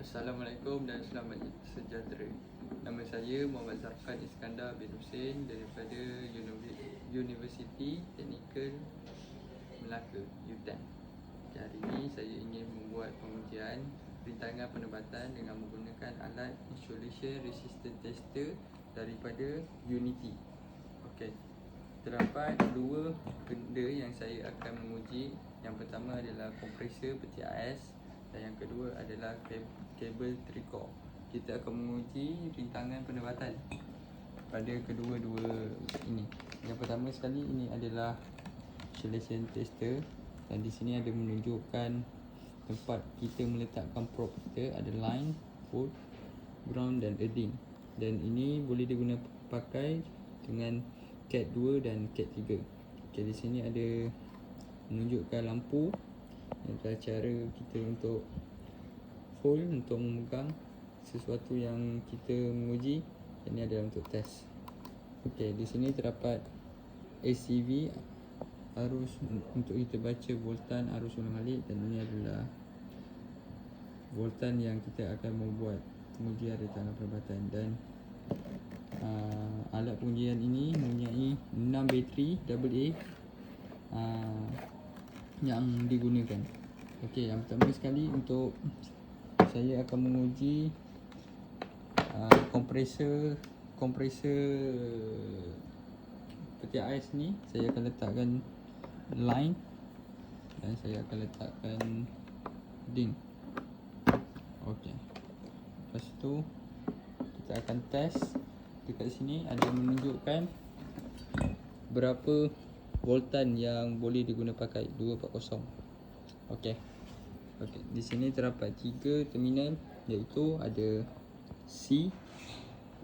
Assalamualaikum dan selamat sejahtera. Nama saya Muhammad Zarfan Iskandar bin Hussein daripada Uni- Universiti Teknikal Melaka, UTEM. Hari ini saya ingin membuat pengujian rintangan penebatan dengan menggunakan alat Insulation Resistant Tester daripada Unity. Okey. Terdapat dua benda yang saya akan menguji. Yang pertama adalah kompresor peti ais dan yang kedua adalah kab- kabel trikor. Kita akan menguji rintangan penebatan pada kedua-dua ini. Yang pertama sekali ini adalah insulation tester dan di sini ada menunjukkan tempat kita meletakkan probe kita ada line, foot, ground dan earding. Dan ini boleh digunakan pakai dengan cat 2 dan cat 3. Okey di sini ada menunjukkan lampu adalah cara kita untuk hold untuk memegang sesuatu yang kita menguji ini adalah untuk test. Okey, di sini terdapat ACV arus untuk kita baca voltan arus ulang alik dan ini adalah voltan yang kita akan membuat pengujian rintangan perabatan dan uh, alat pengujian ini mempunyai 6 bateri AA uh, yang digunakan. Okey, yang pertama sekali untuk saya akan menguji uh, kompresor kompresor peti ais ni saya akan letakkan line dan saya akan letakkan ding. Okey. Lepas tu kita akan test dekat sini ada menunjukkan berapa voltan yang boleh diguna pakai 240. Okey. Okey, di sini terdapat tiga terminal iaitu ada C,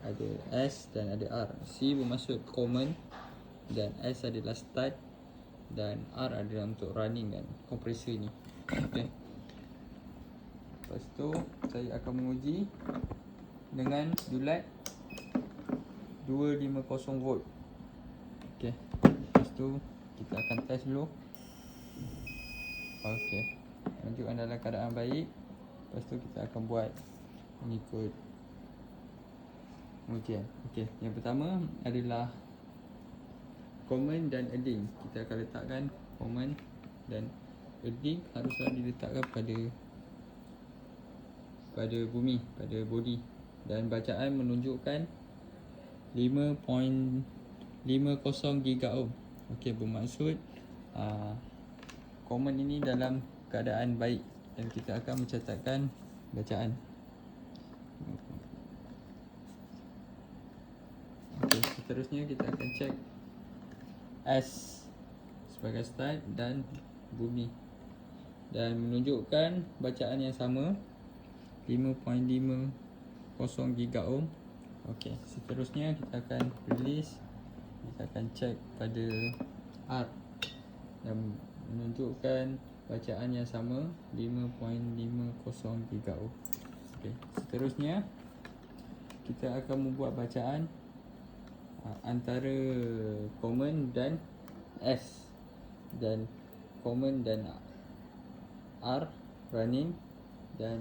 ada S dan ada R. C bermaksud common dan S adalah start dan R adalah untuk running kan kompresor ni. Okey. Lepas tu saya akan menguji dengan dulat 250 volt. Okey. Lepas tu kita akan test dulu. Okey. Menunjukkan dalam keadaan baik. Lepas tu kita akan buat mengikut pengujian. Okey, yang pertama adalah common dan earding. Kita akan letakkan common dan earding haruslah diletakkan pada pada bumi, pada body dan bacaan menunjukkan 5.50 gigaohm. Okey, bermaksud uh, common ini dalam keadaan baik dan kita akan mencatatkan bacaan. Okey, seterusnya kita akan cek S sebagai start dan bumi dan menunjukkan bacaan yang sama 5.50 gigaohm. Okey, seterusnya kita akan release kita akan cek pada R dan menunjukkan bacaan yang sama 5.50 gigaohm. Okey, seterusnya kita akan membuat bacaan uh, antara common dan S dan common dan R running dan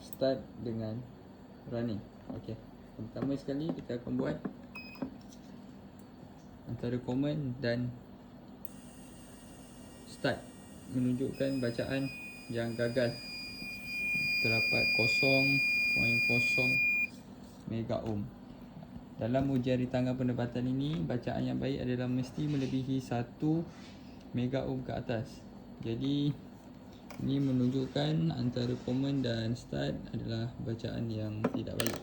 start dengan running. Okey. Pertama sekali kita akan buat antara common dan start menunjukkan bacaan yang gagal terdapat 0.0 mega ohm. Dalam ujian rintangan pendapatan ini, bacaan yang baik adalah mesti melebihi 1 mega ohm ke atas. Jadi ini menunjukkan antara common dan start adalah bacaan yang tidak baik.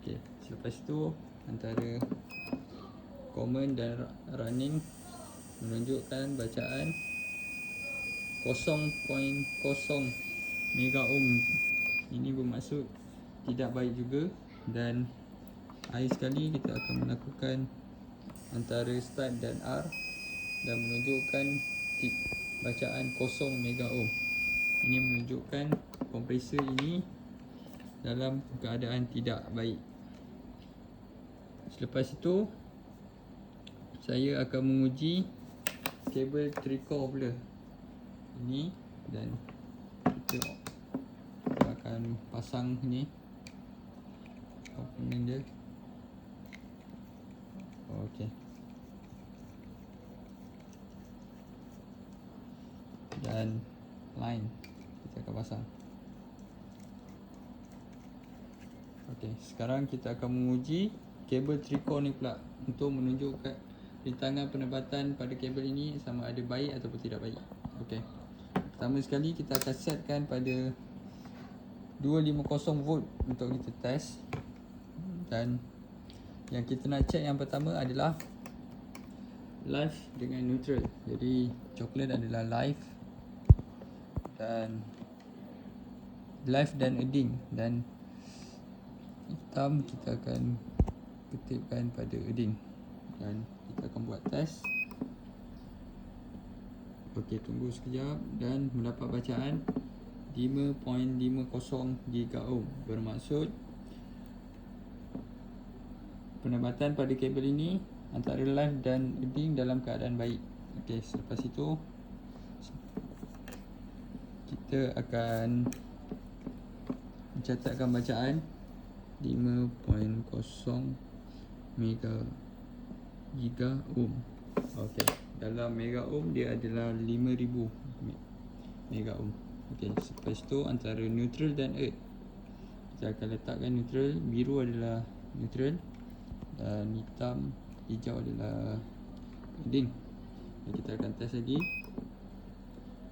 Okey, selepas itu antara common dan running menunjukkan bacaan 0.0 mega ohm. Ini bermaksud tidak baik juga dan akhir sekali kita akan melakukan antara start dan R dan menunjukkan bacaan 0 mega ohm. Ini menunjukkan kompresor ini dalam keadaan tidak baik. Selepas itu saya akan menguji kabel trikor pula ini dan kita, akan pasang ni. Komponen dia. Okey. Dan line kita akan pasang. Okey sekarang kita akan menguji kabel trikor ni pula untuk menunjukkan rintangan penebatan pada kabel ini sama ada baik ataupun tidak baik. Okey. Pertama sekali kita akan setkan pada 250 volt untuk kita test. Dan yang kita nak check yang pertama adalah live dengan neutral. Jadi coklat adalah live dan live dan edding dan hitam kita akan ketipkan pada edding dan kita akan buat test. Okey, tunggu sekejap. Dan mendapat bacaan 5.50 giga ohm bermaksud penebatan pada kabel ini antara live dan edding dalam keadaan baik. Okey, selepas itu kita akan mencatatkan bacaan 5.0 mega giga ohm. Okey dalam mega ohm dia adalah 5000 mega ohm. Okey, selepas itu antara neutral dan earth. Kita akan letakkan neutral, biru adalah neutral dan hitam hijau adalah. Dan kita akan test lagi.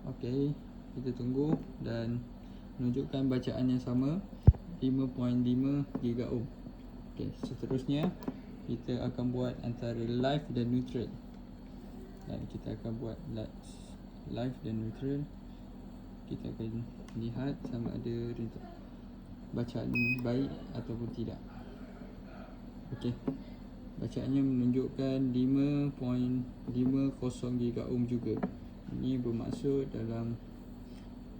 Okey, kita tunggu dan menunjukkan bacaan yang sama 5.5 giga ohm. Okey, seterusnya kita akan buat antara live dan neutral dan kita akan buat live dan neutral kita akan lihat sama ada bacaan baik ataupun tidak Okey. Bacaannya menunjukkan 5.50 giga ohm juga. Ini bermaksud dalam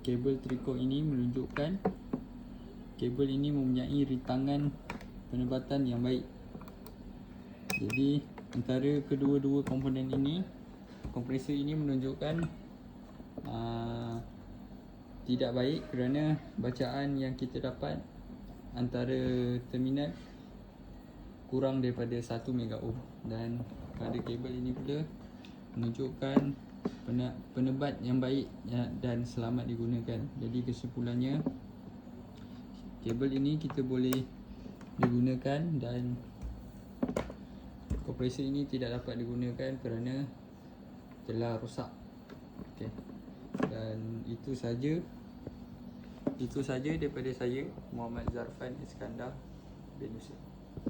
kabel trikot ini menunjukkan kabel ini mempunyai rintangan penebatan yang baik. Jadi antara kedua-dua komponen ini kompresor ini menunjukkan uh, tidak baik kerana bacaan yang kita dapat antara terminal kurang daripada 1 mega ohm dan pada kabel ini pula menunjukkan penebat yang baik ya, dan selamat digunakan. Jadi kesimpulannya kabel ini kita boleh digunakan dan kompresor ini tidak dapat digunakan kerana telah rosak. Okey. Dan itu saja. Itu saja daripada saya Muhammad Zarfan Iskandar bin Yusuf.